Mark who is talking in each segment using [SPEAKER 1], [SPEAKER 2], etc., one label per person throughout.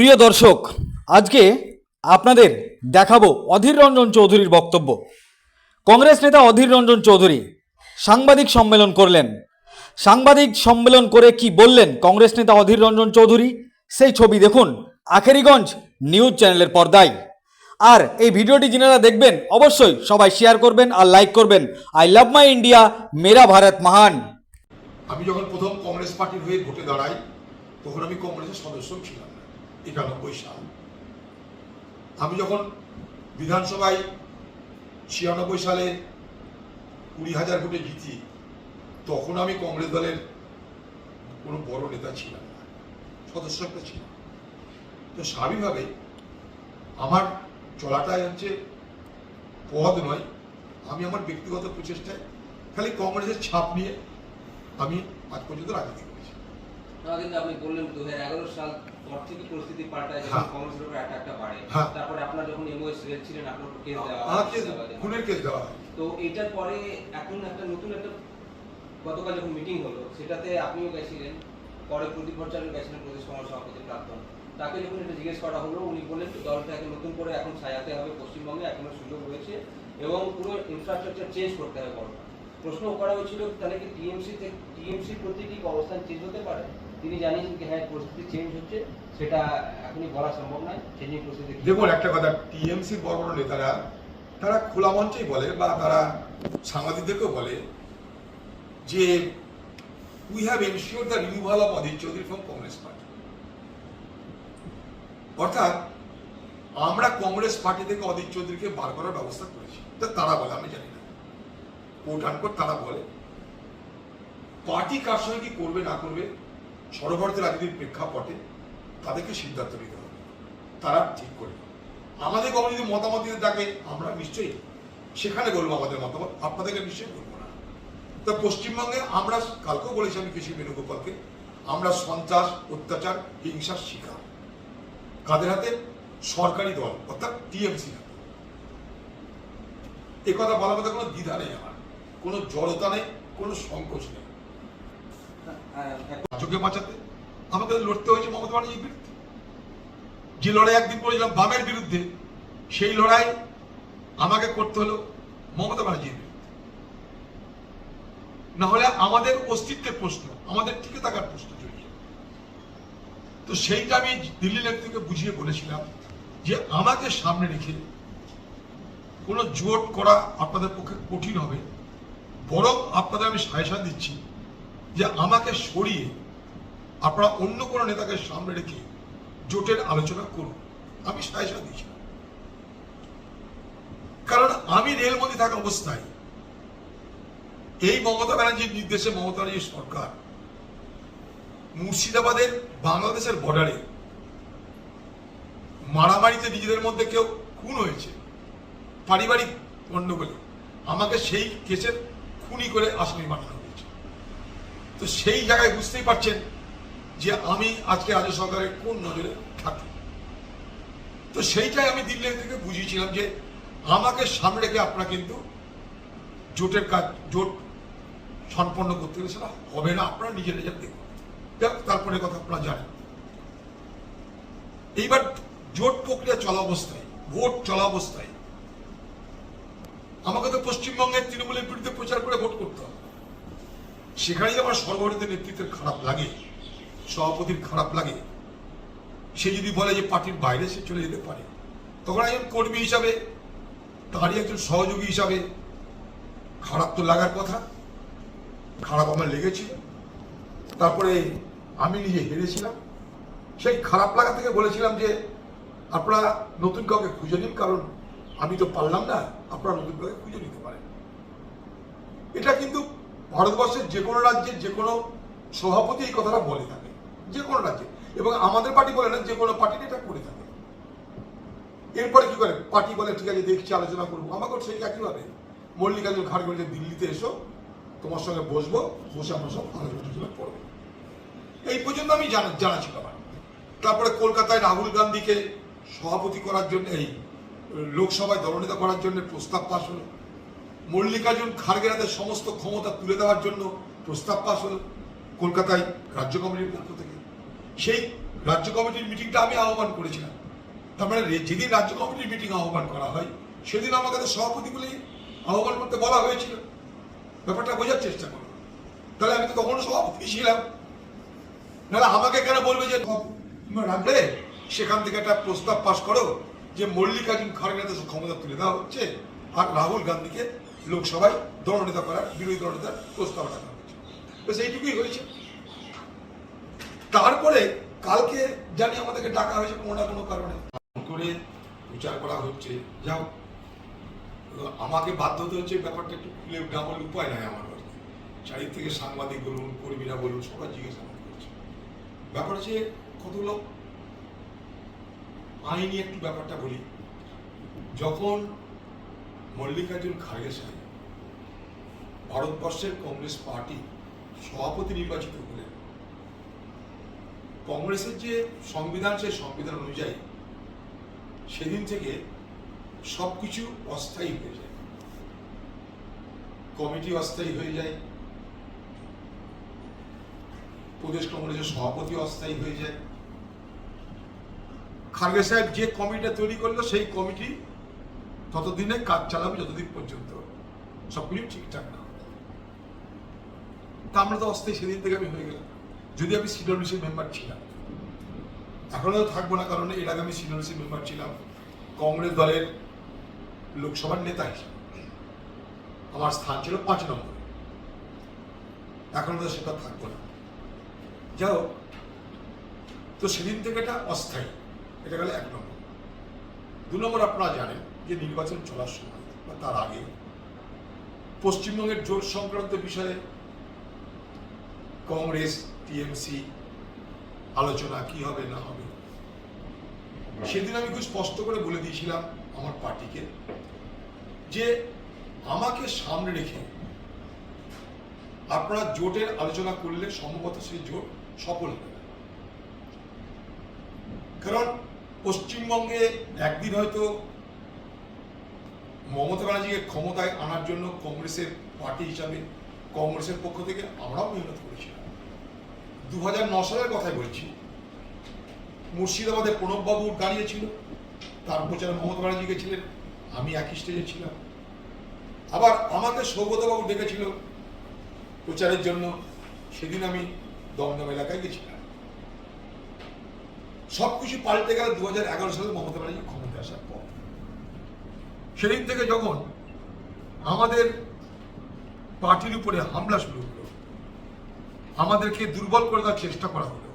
[SPEAKER 1] প্রিয় দর্শক, আজকে আপনাদের দেখাবো অধীর রঞ্জন চৌধুরীর বক্তব্য। কংগ্রেস নেতা অধীর রঞ্জন চৌধুরী সাংবাদিক সম্মেলন করলেন। সাংবাদিক সম্মেলন করে কি বললেন কংগ্রেস নেতা অধীর রঞ্জন চৌধুরী, সেই ছবি দেখুন আখেরিগঞ্জ নিউজ চ্যানেলের পর্দায়। আর এই ভিডিওটি যিনারা দেখবেন, অবশ্যই সবাই শেয়ার করবেন আর লাইক করবেন। আই লাভ মাই ইন্ডিয়া, মেরা ভারত মহান।
[SPEAKER 2] আমি যখন প্রথম কংগ্রেস পার্টির হয়ে ভোটে দাঁড়াই, তখন আমি কংগ্রেসের সদস্য ছিলাম একানব্বই সাল আমি যখন বিধানসভায় ছিয়ানব্বই সালে কুড়ি হাজার ভোটে জিতি, তখন আমি কংগ্রেস দলের কোনো বড় নেতা ছিলাম না, সদস্য একটা ছিলাম। তো স্বাভাবিকভাবে আমার চলাটাই হচ্ছে পদ নয়, আমি আমার ব্যক্তিগত প্রচেষ্টায় খালি কংগ্রেসের ছাপ নিয়ে আমি আজ পর্যন্ত রাজনীতি করেছি।
[SPEAKER 3] আপনি বললেন দু হাজার এগারো সাল পরিস্থিতি পাল্টায় যখন
[SPEAKER 2] হ্যাঁ।
[SPEAKER 3] কংগ্রেসের উপর অ্যাটাকটা বাড়ে
[SPEAKER 2] হ্যাঁ।
[SPEAKER 3] তারপরে আপনার যখন এমওএস রেল ছিলেন আপনার কেস দেওয়া হয়।
[SPEAKER 2] খুনের কেস দেওয়া
[SPEAKER 3] তো এটার পরে এখন একটা নতুন একটা গতকাল যখন মিটিং হলো সেটাতে আপনিও গেছিলেন পরে প্রদীপ ভট্টাচার্য গেছিলেন প্রদেশ কংগ্রেস সভাপতি প্রাক্তন তাকে যখন এটা জিজ্ঞেস করা হলো উনি বললেন দলটাকে নতুন করে এখন সাজাতে হবে পশ্চিমবঙ্গে এখনও সুযোগ রয়েছে এবং পুরো ইনফ্রাস্ট্রাকচার চেঞ্জ করতে হবে বড় প্রশ্ন করা হয়েছিল তাহলে কি টিএমসি টিএমসির প্রতি কি অবস্থান চেঞ্জ হতে পারে তিনি হ্যাঁ পরিস্থিতি চেঞ্জ হচ্ছে, সেটা এখনই বলা সম্ভব নয় চেঞ্জিং পরিস্থিতি
[SPEAKER 2] দেখুন, একটা কথা টিএমসির বড় বড় নেতারা, তারা খোলা মঞ্চেই বলে বা তারা সাংবাদিকদেরকেও বলে যে we have ensure the removal of Adhir Chowdhury from Congress party অর্থাৎ, আমরা কংগ্রেস পার্টি থেকে অধীর চৌধুরীকে বার করার ব্যবস্থা করেছি। তা তারা বলে, আমি জানি না। কোর্ট আনকোট তারা বলে। পার্টি কার সঙ্গে কি করবে, না করবে? সর্বভারতীয় রাজনীতির প্রেক্ষাপটে তাদেরকে সিদ্ধান্ত নিতে হবে। তারা ঠিক করে আমাদের কখনো যদি মতামত দিতে থাকে, আমরা নিশ্চয়ই সেখানে বলব আমাদের মতামত, আপনাদেরকে নিশ্চয়ই বলব না। তা পশ্চিমবঙ্গে আমরা কালকেও বলেছি আমি কৃষি বেণুগোপালকে, আমরা সন্ত্রাস, অত্যাচার, হিংসার শিকার। কাদের হাতে? সরকারি দল, অর্থাৎ টিএমসি এ কথা বলার মধ্যে কোনো দ্বিধা নেই আমার। কোনো জড়তা নেই, কোনো সংকোচ নেই। রাজ্যকে বাঁচাতে আমাকে লড়তে হয়েছে মমতা ব্যানার্জির বিরুদ্ধে। যে লড়াই একদিন করেছিলাম বামের বিরুদ্ধে, সেই লড়াই আমাকে করতে হলো মমতা ব্যানার্জির বিরুদ্ধে। না হলে আমাদের অস্তিত্বের প্রশ্ন, আমাদের টিকে থাকার প্রশ্ন চলছে। তো সেইটা আমি দিল্লি নেত্রীকে বুঝিয়ে বলেছিলাম যে আমাকে সামনে রেখে কোনো জোট করা আপনাদের পক্ষে কঠিন হবে, বরং আপনাদের আমি সাজেশন দিচ্ছি যে আমাকে সরিয়ে আপনারা অন্য কোনো নেতাকে সামনে রেখে জোটের আলোচনা করুন। আমি সাজেশন দিয়েছিলাম কারণ আমি রেলমন্ত্রী থাকা অবস্থায় এই মমতা ব্যানার্জির নির্দেশে মমতা ব্যানার্জির সরকার মুর্শিদাবাদের বাংলাদেশের বর্ডারে মারামারিতে নিজেদের মধ্যে কেউ খুন হয়েছে। পারিবারিক গণ্ডগোলে আমাকে সেই কেসের খুনি করে আসামি হয়েছে। তো সেই জায়গায় বুঝতেই পারছেন যে আমি আজকে রাজ্য সরকারের কোন নজরে থাকি তো সেইটাই আমি দিল্লি থেকে বুঝিয়েছিলাম যে আমাকে সামনে রেখে আপনারা কিন্তু জোটের কাজ, জোট সম্পন্ন করতে গেলে সেটা হবে না, আপনারা নিজের নিজের দেখুন। তারপরে কথা আপনারা জানেন। এইবার জোট প্রক্রিয়া চলা অবস্থায়, ভোট চলা অবস্থায় আমাকে তো পশ্চিমবঙ্গের তৃণমূলের বিরুদ্ধে প্রচার করে ভোট করতে হবে। সেখানেই আমার সর্বভারতীয় নেতৃত্বের খারাপ লাগে, সভাপতির খারাপ লাগে। সে যদি বলে যে পার্টির বাইরে সে চলে যেতে পারে। তখন একজন কর্মী হিসাবে, তারই একজন সহযোগী হিসাবে খারাপ তো লাগার কথা, খারাপ আমার লেগেছিল তারপরে আমি নিজে হেরেছিলাম। সেই খারাপ লাগা থেকে বলেছিলাম যে, আপনারা নতুন কাউকে খুঁজে নিন, কারণ আমি তো পারলাম না, আপনারা নতুন কাউকে খুঁজে নিতে পারেন। এটা কিন্তু ভারতবর্ষের যে কোনো রাজ্যের যে কোনো সভাপতি এই কথাটা বলে থাকে, যে কোনো রাজ্যে। এবং আমাদের পার্টি বলে না, যে কোনো পার্টি এটা করে থাকে। এরপরে কি করে? পার্টি বলে, ঠিক আছে, দেখছি, আলোচনা করব। আমাকেও সেই একইভাবে। মল্লিকার্জুন খাড়গে দিল্লিতে এসো, তোমার সঙ্গে বসবো, বসে আমরা সব আলোচনা করব। এই পর্যন্ত আমি জানা জানা ছিল আমার। তারপরে কলকাতায় রাহুল গান্ধীকে সভাপতি করার জন্য, এই লোকসভায় দলনেতা করার জন্য প্রস্তাব পাশ হলো। মল্লিকার্জুন খাড়গের হাতে সমস্ত ক্ষমতা তুলে দেওয়ার জন্য প্রস্তাব পাশ হল কলকাতায় রাজ্য কমিটির পক্ষ থেকে। সেই রাজ্য কমিটির মিটিংটা আমি আহ্বান করেছিলাম। তার মানে যেদিন রাজ্য কমিটির মিটিং আহ্বান করা হয়, সেদিন আমাকে তো সভাপতি বলেই আহ্বান করতে বলা হয়েছিল। ব্যাপারটা বোঝার চেষ্টা করো। তাহলে আমি তো তখনও সভাপতি ছিলাম। নাহলে আমাকে কেন বলবে যে রাখবে? সেখান থেকে একটা প্রস্তাব পাশ করো যে মল্লিকার্জুন খড়গে তো ক্ষমতা তুলে দেওয়া হচ্ছে আর রাহুল গান্ধীকে লোকসভায় দলনেতা করার, বিরোধী দলনেতার প্রস্তাব রাখা হচ্ছে ব্যাস, এইটুকুই হয়েছে। তারপরে কালকে জানি আমাদেরকে ডাকা হয়েছে কোনো না কোনো কারণে। করে বিচার করা হচ্ছে। যাও আমাকে বাধ্য হতে হচ্ছে ব্যাপারটা একটু খুলে না বলে উপায় নাই আমার কাছে চারিদিক সাংবাদিক বলুন, কর্মীরা বলুন সবাই জিজ্ঞাসা করছে। ব্যাপার হচ্ছে কতগুলো আইনি একটু ব্যাপারটা বলি। যখন মল্লিকার্জুন খাড়গে সাহেব ভারতবর্ষের কংগ্রেস পার্টি সভাপতি নির্বাচিত হলেন। কংগ্রেসের যে সংবিধান, সেই সংবিধান অনুযায়ী সেদিন থেকে সবকিছু অস্থায়ী হয়ে যায়। কমিটি অস্থায়ী হয়ে যায়। প্রদেশ কংগ্রেসের সভাপতি অস্থায়ী হয়ে যায়। খার্গে সাহেব যে কমিটিটা তৈরি করল, সেই কমিটি ততদিনে কাজ চালাবে যতদিন পর্যন্ত। সবকিছু ঠিকঠাক না তা আমরা তো অস্থায়ী সেদিন থেকে আমি হয়ে গেলাম। যদি আমি সিডব্লিউসি মেম্বার ছিলাম। এখনও তো থাকব না, কারণ এর আগে আমি সিডব্লিউসি মেম্বার ছিলাম। কংগ্রেস দলের লোকসভার নেতা হিসেবে। আমার স্থান ছিল পাঁচ নম্বর। এখন তো সেটা থাকব না। যাও তো সেদিন থেকে এটা অস্থায়ী। এটা গেল এক নম্বর। দু নম্বর আপনারা জানেন যে নির্বাচন চলার সময় বা তার আগে পশ্চিমবঙ্গের জোট সংক্রান্ত বিষয়ে কংগ্রেস, টিএমসি আলোচনা কি হবে, না হবে, সেদিন আমি খুব স্পষ্ট করে বলে দিয়েছিলাম আমার পার্টিকে যে আমাকে সামনে রেখে আপনারা জোটের আলোচনা করলে সম্ভবত সেই জোট সফল হবে। কারণ পশ্চিমবঙ্গে একদিন হয়তো মমতা ব্যানার্জিকে ক্ষমতায় আনার জন্য কংগ্রেসের পার্টি হিসাবে কংগ্রেসের পক্ষ থেকে আমরাও মেহনত করেছিলাম দু হাজার ন সালের কথাই বলছি। মুর্শিদাবাদে প্রণববাবু দাঁড়িয়েছিল, তার প্রচারে মমতা ব্যানার্জি গেছিলেন, আমি একই স্টেজে ছিলাম। আবার আমাকে সৌগতবাবু ডেকেছিল প্রচারের জন্য, সেদিন আমি দমদম এলাকায় গেছিলাম। সব কিছু পাল্টে গেল দু হাজার এগারো সালে মমতা ব্যানার্জি ক্ষমতা আসার পর। সেদিন থেকে যখন আমাদের পার্টির উপরে হামলা শুরু হলো, আমাদেরকে দুর্বল করে দেওয়ার চেষ্টা করা হলো,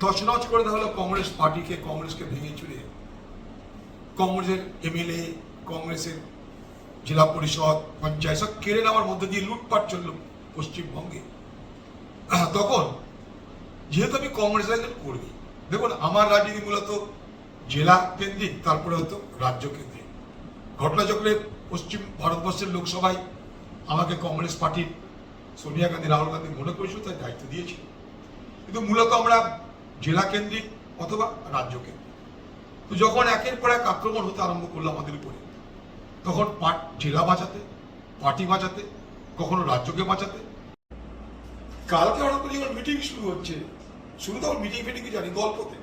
[SPEAKER 2] তছনছ করে দেওয়া হলো কংগ্রেস পার্টিকে, কংগ্রেসকে ভেঙে চুরে। কংগ্রেসের এমএলএ, কংগ্রেসের জেলা পরিষদ, পঞ্চায়েত, সব কেড়ে নেওয়ার মধ্যে দিয়ে লুটপাট চলল পশ্চিমবঙ্গে। তখন যেহেতু আমি কংগ্রেসের একজন কর্মী, দেখুন, আমার রাজনীতি মূলত জেলা কেন্দ্রিক, তারপরে হতো রাজ্য কেন্দ্রিক। ঘটনাচক্রে পশ্চিম ভারতবর্ষের লোকসভায় আমাকে কংগ্রেস পার্টির সোনিয়া গান্ধী, রাহুল গান্ধী মনে করেছিল, তাই দায়িত্ব দিয়েছিল। কিন্তু মূলত আমরা জেলা কেন্দ্রিক অথবা রাজ্য কেন্দ্রিক। তো যখন একের পর এক আক্রমণ হতে আরম্ভ করল আমাদের উপরে, তখন জেলা বাঁচাতে, পার্টি বাঁচাতে, কখনো রাজ্যকে বাঁচাতে। কালকে হঠাৎ করে যখন মিটিং শুরু হচ্ছে, শুরু তখন মিটিং ফিটিং জানি, গল্পতে।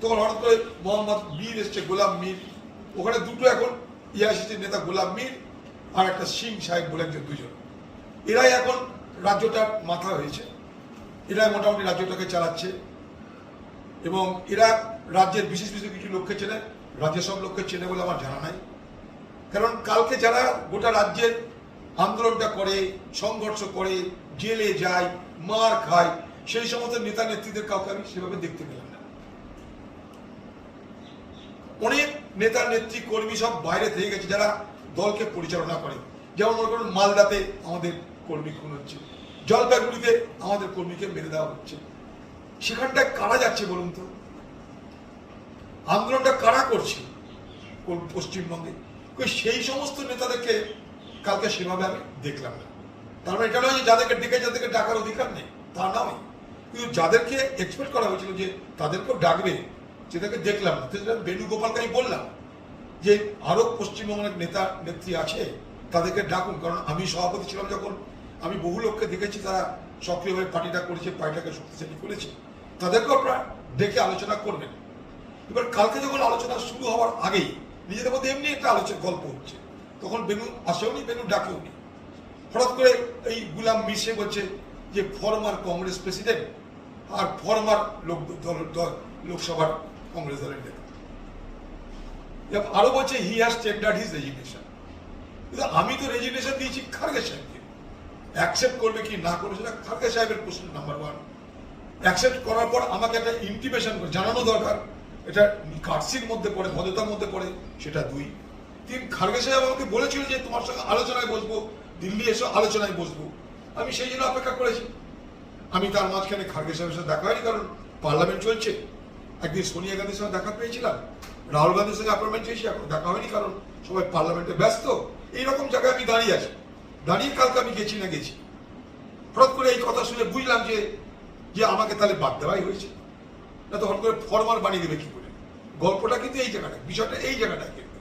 [SPEAKER 2] তখন হঠাৎ করে মোহাম্মদ মীর এসছে, গোলাম মীর। ওখানে দুটো এখন ইয়াসিসের নেতা গোলাম মীর আর একটা সিং সাহেব বলে একজন দুজন। এরাই এখন রাজ্যটার মাথা হয়েছে। এরাই মোটামুটি রাজ্যটাকে চালাচ্ছে। এবং এরা রাজ্যের বিশেষ বিশেষ কিছু লোককে চেনে রাজ্যের সব লোককে চেনে বলে আমার জানা নাই। কারণ কালকে যারা গোটা রাজ্যের আন্দোলনটা করে, সংঘর্ষ করে, জেলে যায়, মার খায়, সেই সমস্ত নেতা নেত্রীদের কাউকে আমি সেভাবে দেখতে পেলাম অনেক নেতা, নেত্রী, কর্মী সব বাইরে থেকে গেছে যারা দলকে পরিচালনা করে। যেমন মনে করুন, মালদাতে আমাদের কর্মী খুন হচ্ছে। জলপাইগুড়িতে আমাদের কর্মীকে মেরে দেওয়া হচ্ছে। সেখানটায় কারা যাচ্ছে বলুন তো? আন্দোলনটা কারা করছে পশ্চিমবঙ্গে? সেই সমস্ত নেতাদেরকে কালকে সেভাবে আমি দেখলাম না। তার মানে এটা নয় যে যাদেরকে ডেকে যাদেরকে ডাকার অধিকার নেই, তা নয়। কিন্তু যাদেরকে এক্সপেক্ট করা হয়েছিল যে তাদেরকেও ডাকবে সেটাকে দেখলাম, সেটা বেণুগোপালকে আমি বললাম যে আরও পশ্চিমবঙ্গের নেতা, নেত্রী আছে, তাদেরকে ডাকুন। কারণ আমি সভাপতি ছিলাম যখন, আমি বহু লোককে দেখেছি, তারা সক্রিয়ভাবে পার্টিটা করেছে, পার্টিটাকে শক্তিশালী করেছে। তাদেরকেও আপনারা ডেকে আলোচনা করবেন। এবার কালকে যখন আলোচনা শুরু হওয়ার আগেই, নিজেদের মধ্যে এমনি একটা আলোচনা, গল্প হচ্ছে। তখন বেনু আসেওনি বেনু ডাকেওনি। হঠাৎ করে এই গুলাম মিশে বলছে যে, ফরমার কংগ্রেস প্রেসিডেন্ট আর ফরমার লোক দল- লোকসভার কংগ্রেস দলের নেতা। আরও বলছে he has tendered his resignation কিন্তু আমি তো রেজিগনেশন দিয়েছি খারগে সাহেবকে। অ্যাকসেপ্ট করবে কি না করবে সেটা খারগে সাহেবের প্রশ্ন নাম্বার ওয়ান অ্যাকসেপ্ট করার পর আমাকে একটা ইন্টিমেশন জানানো দরকার। এটা কার্সির মধ্যে পড়ে, ভদ্রতার মধ্যে পড়ে, সেটা দুই। তিন খারগে সাহেব আমাকে বলেছিল যে তোমার সঙ্গে আলোচনায় বসবো, দিল্লি এসে, আলোচনায় বসবো। আমি সেই জন্য অপেক্ষা করেছি। আমি তার মাঝখানে খারগে সাহেবের সাথে দেখা হয়নি, কারণ পার্লামেন্ট চলছে। একদিন সোনিয়া গান্ধীর সঙ্গে দেখা পেয়েছিলাম। রাহুল গান্ধীর সঙ্গে অ্যাপয়েন্টমেন্ট চেয়েছি, এখন দেখা হয়নি কারণ সবাই পার্লামেন্টে ব্যস্ত। এইরকম জায়গায় আমি দাঁড়িয়ে আছি। দাঁড়িয়ে কালকে আমি গেছি না গেছি। হঠাৎ করে এই কথা শুনে বুঝলাম যে যে আমাকে তাহলে বাদ দেওয়াই হয়েছে। না তো হঠাৎ করে ফরমাল বানিয়ে দেবে কি করে? গল্পটা কিন্তু এই জায়গাটা, বিষয়টা এই জায়গাটা কিন্তু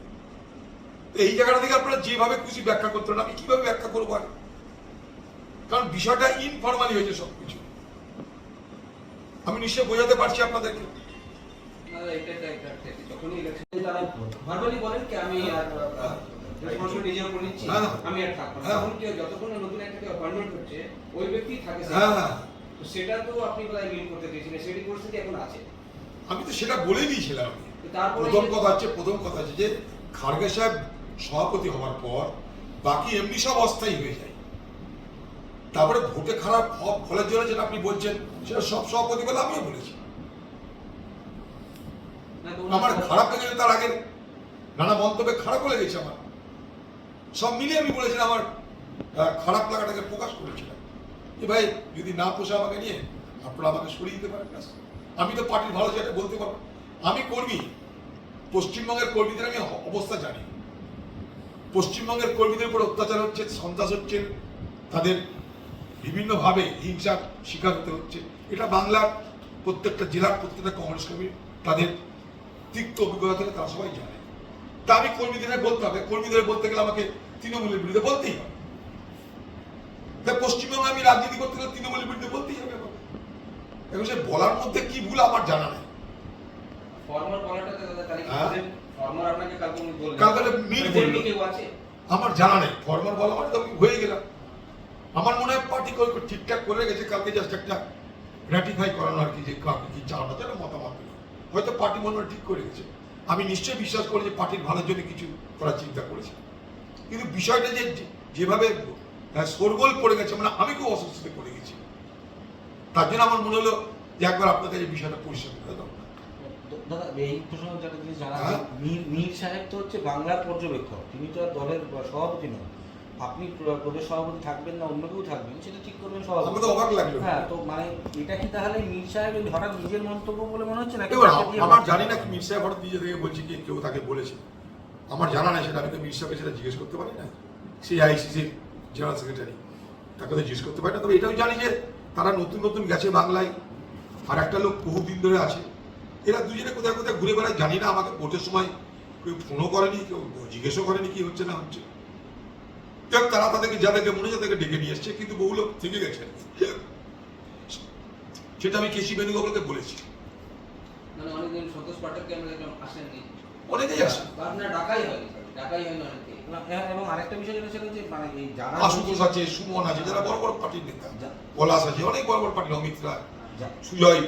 [SPEAKER 2] এই জায়গাটা থেকে আপনারা যেভাবে খুশি ব্যাখ্যা করতে আমি কীভাবে ব্যাখ্যা করব আর? কারণ বিষয়টা ইনফরমালি হয়েছে সবকিছু। আমি নিশ্চয় বোঝাতে পারছি আপনাদেরকে।
[SPEAKER 3] তারা verbally বলেন কি আমি আর
[SPEAKER 2] হ্যাঁ।
[SPEAKER 3] নিজের উপর নিচ্ছি
[SPEAKER 2] হ্যাঁ।
[SPEAKER 3] আমি আর থাকব না। তখন কি যতক্ষণ নতুন একটা অ্যাপয়েন্টমেন্ট হচ্ছে ওই ব্যক্তি থাকে সেখানে।
[SPEAKER 2] হ্যাঁ
[SPEAKER 3] তো সেটা তো আপনি বোধহয় মিল করতে চেয়েছিলেন সেটি পরিস্থিতি এখন আছে
[SPEAKER 2] আমি তো সেটা বলে দিয়েছিলাম প্রথম কথা হচ্ছে প্রথম কথা হচ্ছে যে খার্গে সাহেব সভাপতি হওয়ার পর বাকি এমনি সব অস্থায়ী হয়ে যায় তারপরে ভোটে খারাপ ফলের জন্য যেটা আপনি বলছেন সেটা সব সভাপতি বলে আমিও বলেছি আমার খারাপ লেগেছে তার আগে নানা মন্তব্যে খারাপও লেগেছে আমার। সব মিলিয়ে আমি বলেছিলাম আমার খারাপ লাগাটাকে প্রকাশ করেছিলাম যে ভাই যদি না পোষা আমাকে নিয়ে আপনারা আমাকে সরিয়ে দিতে পারেন ব্যাস। আমি তো পার্টির ভালো যেটা বলতে পারব। আমি কর্মী পশ্চিমবঙ্গের কর্মীদের আমি অবস্থা জানি। পশ্চিমবঙ্গের কর্মীদের উপর অত্যাচার হচ্ছে সন্ত্রাস হচ্ছে তাদের বিভিন্নভাবে হিংসার শিকার হতে হচ্ছে। এটা বাংলার প্রত্যেকটা জেলার প্রত্যেকটা কংগ্রেস কর্মী তাদের তিক্ত অভিজ্ঞতা থেকে তারা সবাই জানে। তা আমি কর্মীদের বলতে হবে। কর্মীদের বলতে গেলে আমাকে তৃণমূলের বিরুদ্ধে বলতেই হবে। পশ্চিমবঙ্গে আমি রাজনীতি করতে গেলে তৃণমূলের বিরুদ্ধে বলতেই হবে আমাকে। এখন সে বলার মধ্যে কি ভুল আমার জানা নেই। হ্যাঁ? আমার জানা নেই। ফর্মাল বলা মানে আমি হয়ে গেলাম। আমার মনে হয় পার্টি ঠিকঠাক করে গেছে কালকে জাস্ট একটা র্যাটিফাই করানো আর কি যে কাউকে কি চাওয়াটা মতামত। হয়তো পার্টি মনে হয় ঠিক করে গেছে। আমি নিশ্চয়ই বিশ্বাস করি যে পার্টির ভালোর জন্য কিছু করার চিন্তা করেছে। কিন্তু বিষয়টা যে যেভাবে আহ, শোরগোল পড়ে গেছে মানে আমি খুব অস্বস্তিতে পড়ে গেছি। তার জন্য আমার মনে হলো যে একবার আপনাকে এই বিষয়টা পরিষ্কার করে দাও
[SPEAKER 4] দাদা এই প্রসঙ্গে জিনিস জানা
[SPEAKER 2] হ্যাঁ?
[SPEAKER 4] মীর সাহেব তো হচ্ছে বাংলার পর্যবেক্ষক তিনি তো আর দলের সভাপতি নন। আপনি প্র- প্রদেশ সভাপতি থাকবেন না অন্য কেউ থাকবেন সেটা ঠিক করবেন সভাপতি।
[SPEAKER 2] তো অবাক লাগল।
[SPEAKER 4] হ্যাঁ তো মানে এটা কি তাহলে মীর সাহেব হঠাৎ নিজের মন্তব্য বলে মনে হচ্ছে
[SPEAKER 2] এবার আমার জানি না কি মির সাহেব হঠাৎ নিজে থেকে বলছে কি কেউ তাকে বলেছে। আমার জানা নাই সেটা আমি তো মির সাহেবকে সেটা জিজ্ঞেস করতে পারি না। সেই আইসিসির জেনারেল সেক্রেটারি তাকে তো জিজ্ঞেস করতে পারি না। তবে এটাও জানি যে তারা নতুন নতুন গেছে বাংলায় আর একটা লোক বহুদিন ধরে আছে। এরা দুজনে কোথায় কোথায় ঘুরে বেড়ায় জানি না আমাকে ভোটের সময় কেউ ফোনও করেনি কেউ জিজ্ঞেসও করেনি কি হচ্ছে না হচ্ছে। যাক, তারা তাদেরকে যাদেরকে মনে হয় তাদেরকে ডেকে নিয়ে এসছে কিন্তু বহু লোক থেকে গেছে সেটা আমি কেসি বেণুগোপালকে বলেছি।
[SPEAKER 3] মানে।
[SPEAKER 2] অনেকেই আসে
[SPEAKER 4] হ্যাঁ, এবং আরেকটা বিষয় যেটা সেটা যে মানে এই যারা
[SPEAKER 2] আশুতোষ আছে সুমন আছে যারা বড় বড় পার্টির নেতা। পলাশ আছে অনেক বড় বড় পার্টির অমিত রায় সুজয়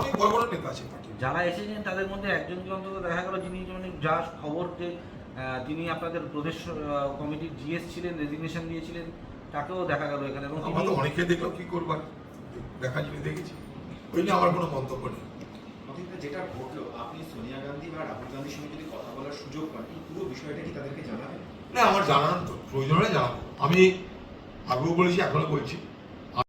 [SPEAKER 2] অনেক বড় বড় নেতা আছে
[SPEAKER 4] যারা এসেছেন তাদের মধ্যে একজনকে অন্তত দেখা গেল যিনি মানে যা খবর যে তিনি আপনাদের প্রদেশ কমিটির জিএস ছিলেন রেজিগনেশন দিয়েছিলেন তাকেও দেখা গেল এখানে এবং
[SPEAKER 2] আমরা তো
[SPEAKER 4] তিনি
[SPEAKER 2] অনেকে দেখলাম কি করবার দেখা জিনিস দেখেছি। ওই নিয়ে আমার কোনো মন্তব্য নেই।
[SPEAKER 5] যেটা ঘটলো আপনি সোনিয়া গান্ধী বা রাহুল গান্ধীর সঙ্গে যদি কথা বলার সুযোগ পান এই পুরো বিষয়টা কি তাদেরকে জানাবেন?
[SPEAKER 2] না আমার জানান তো প্রয়োজন হলে জানাব। আমি আগেও বলেছি এখনও বলছি।